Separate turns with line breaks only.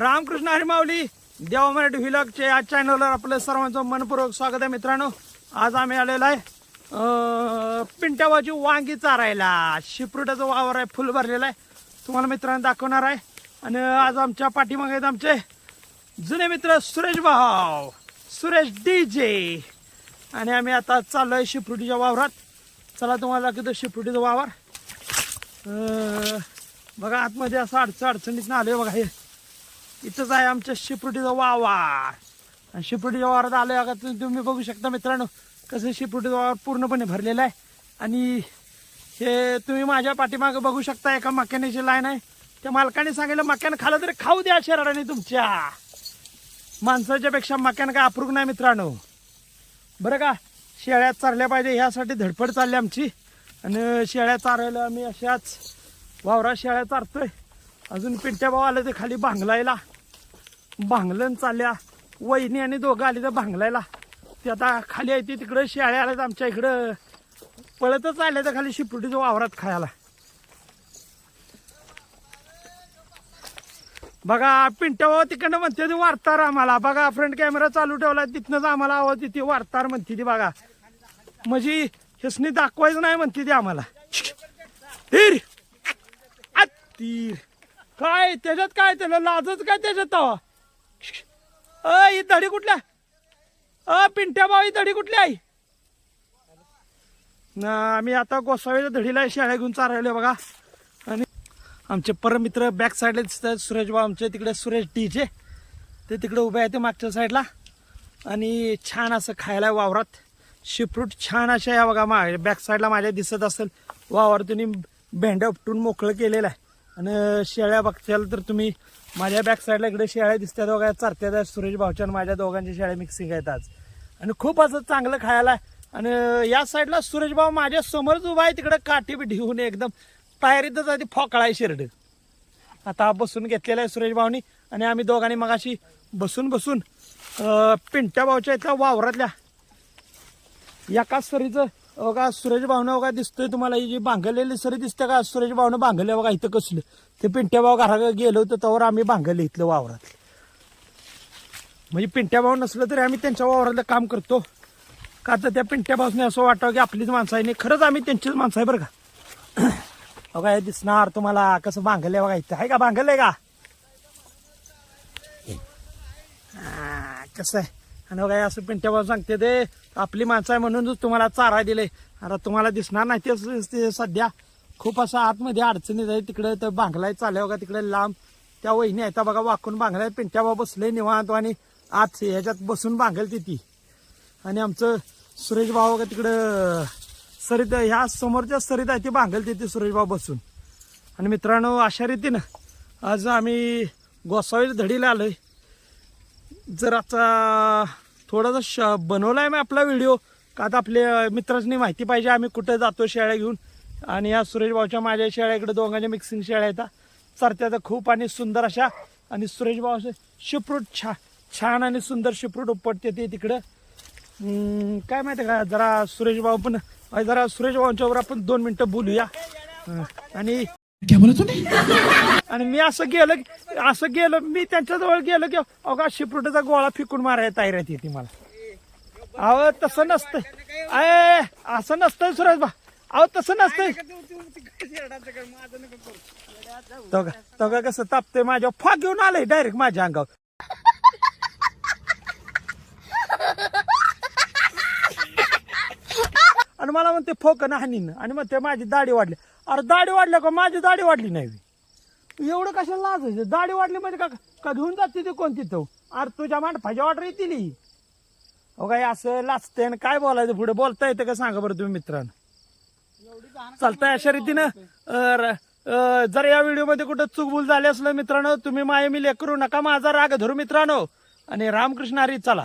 रामकृष्ण हरिमावली माऊली देवा मराठी व्हिलॉगचे या चॅनलवर आपलं सर्वांचं मनपूर्वक स्वागत आहे मित्रांनो. आज आम्ही आलेलो आहे पिंट्या पिंट्याबाची वांगी चारायला. शिपरुटाचा वावर आहे फुल भरलेला आहे. तुम्हाला मित्रांनो दाखवणार आहे. आणि आज आमच्या पाठीमागे आहेत आमचे जुने मित्र सुरेश भाऊ सुरेश डी जे आणि आम्ही आता चाललो आहे शिपरुटीच्या वावरात. चला तुम्हाला दाखवतो शिपरुटीचा वावर. बघा आतमध्ये असं अडचण अडचणीत आहे बघा हे. इथंच आहे आमच्या शिपरुटीचा वावर आणि शिपरुटीच्या वावरात आलं बघा तुम्ही तुम्ही बघू शकता मित्रांनो कसं शिपरुटीचा वावर पूर्णपणे भरलेला आहे. आणि हे तुम्ही माझ्या पाठीमागं बघू शकता एका मक्यानेची लाईन आहे. त्या मालकाने सांगितलं मक्यानं खालं तरी खाऊ द्या शरीराने तुमच्या. माणसाच्या पेक्षा मक्यानं काय अप्रूक नाही मित्रांनो. बरं का? शेळ्या चारल्या पाहिजे ह्यासाठी धडपड चालली आमची. आणि शेळ्या चारायला आम्ही अशाच वावरा शेळ्या चारतोय. अजून पिंट्या भाऊ आलं ते खाली भांगलायला भांगलन चालल्या. वहिनी आणि दोघं आली तर भांगलायला. ते आता खाली आहे ती तिकडं शेळ्या आल्यात आमच्या इकडं. पळतच आल्या तर खाली शिपुटीचं वावरात खायला. बघा पिंट्या तिकडनं म्हणते ती वार्तार आम्हाला. बघा फ्रंट कॅमेरा चालू ठेवला तिथनंच आम्हाला आवाज येते वार्तार म्हणते ती बघा. म्हणजे हेसनी दाखवायचं नाही म्हणते ती आम्हाला. तीर तीर! काय त्याच्यात काय त्याला लाजच काय त्याच्यात तवा? अ ही दडी कुठल्या अ पिंट्या भाऊ ही दडी कुठली आहे? ना आम्ही आता गोसावीच्या धडीला शेळ्या घेऊन चालवले बघा. आणि आमचे परमित्र बॅक साईडला दिसतात सुरेश भाऊ आमचे तिकडे सुरेश डीजे ते तिकडे उभे आहेत ते मागच्या साईडला आणि छान असं खायला आहे वावरात. शिफ्रूट छान अशा या बघा मा बॅक साईडला माझ्या दिसत असेल. वावर तुम्ही भेंड्या उपटून मोकळं केलेलं आहे. आणि शेळ्या बघताल तर तुम्ही माझ्या बॅक साईडला इकडे शेळ्या दिसतात वगैरे चारत्यात सुरेश भाऊच्या आणि माझ्या दोघांच्या शेळ्या मिक्सिंग आहेत आज आणि खूप असं चांगलं खायला आहे. आणि या साईडला सुरेश भाऊ माझ्या समोरच उभा आहे तिकडे काठी बी ढिवून एकदम तयारीतच आहे ती फोकळा आहे शिरड. आता बसून घेतलेला आहे सुरेश भाऊनी आणि आम्ही दोघांनी मगाशी बसून बसून पिंट्या भाऊच्या इथल्या वावरातल्या एका सरीचं बघा सुरेश भाऊनं बघा दिसतोय तुम्हाला? ही जी भांगलेली सरी दिसते का? सुरेश भाऊनं भांगले बघा इथं कसलं. ते पिंट्या भाऊ घरा गेलो होतो त्यावर आम्ही भांगले इथलं वावरात. म्हणजे पिंट्या भाऊ नसलं तरी आम्ही त्यांच्या वावरातलं काम करतो. का तर त्या पिंट्या भाऊने असं वाटावं की आपलीच माणसं आहे नाही खरंच आम्ही त्यांचीच माणसं आहे बरं का. बघा हे दिसणार तुम्हाला? कसं भांगलंय बघा इथं. आहे का? भांगलंय का? कसं आहे? आणि बघा असं पिंट्या सांगते ते आपली माणसं आहे म्हणूनच तुम्हाला चारा दिले. आता तुम्हाला दिसणार नाही तेच ते सध्या. खूप असं आतमध्ये अडचणीत आहे. तिकडे तर बांगलाय चालल्या बघा तिकडे लांब. त्या वहिनी आहेत बघा वाकून बांगलाय. पिंट्या भाऊ बसले निवांत आणि आत ह्याच्यात बसून बांगलते ती आणि आमचं सुरेश भाऊ बघा तिकडं सरीत ह्या समोरच्या सरीत आहे ती बांगलते तिथे सुरेश भाऊ बसून. आणि मित्रांनो अशा रीतीनं आज आम्ही गोसावी धडीला आलोय. जर आता थोडासा श बनवला आहे मी आपला व्हिडिओ का आता आपल्या मित्रांनी माहिती पाहिजे आम्ही कुठं जातो शेळ्या घेऊन. आणि या सुरेश भाऊच्या माझ्या शेळ्या इकडे दोघांच्या मिक्सिंग शेळ्या येतात चरत्या तर खूप आणि सुंदर अशा. आणि सुरेश भाऊ शिफ्रूट छा छान आणि सुंदर शिफ्रूट उपटते ते तिकडं. काय माहिती आहे का जरा सुरेश भाऊ पण जरा सुरेश भाऊंच्यावर आपण दोन मिनटं बोलूया. आणि
काय बोला तूने?
आणि मी असं गेलं की- असं गेलं मी त्यांच्याजवळ गेलो की अगा शिपरुटाचा गोळा फिकून मारायला तयारीत येते मला. अहो तसं नसतं. अय असं नसतंय सुरेश बा. अहो तसं नसतंय तो का कसं तापतंय माझ्या फाक घेऊन आलंय डायरेक्ट माझ्या अंगावर. मला म्हणते फोक ना हानीन. आणि मग ते माझी दाढी वाढली. अरे दाढी वाढल्या का? माझी दाढी वाढली नाही एवढं कशाला लाजायचं? दाढी वाढली म्हणजे का का घेऊन जाते ते कोणती तो अरे तुझ्या मांडफाच्या ऑर्डर येतील ही. काय असं लाचते आणि काय बोलायचं पुढे? बोलता येतं का? सांगा बरं तुम्ही मित्रांनो. चालतंय अशा रीतीनं जर या व्हिडिओमध्ये कुठं चुकबुल झाली असलं मित्रांनो तुम्ही माय मी लेकरू नका माझा राग धरू मित्रांनो. आणि रामकृष्ण हरी चला.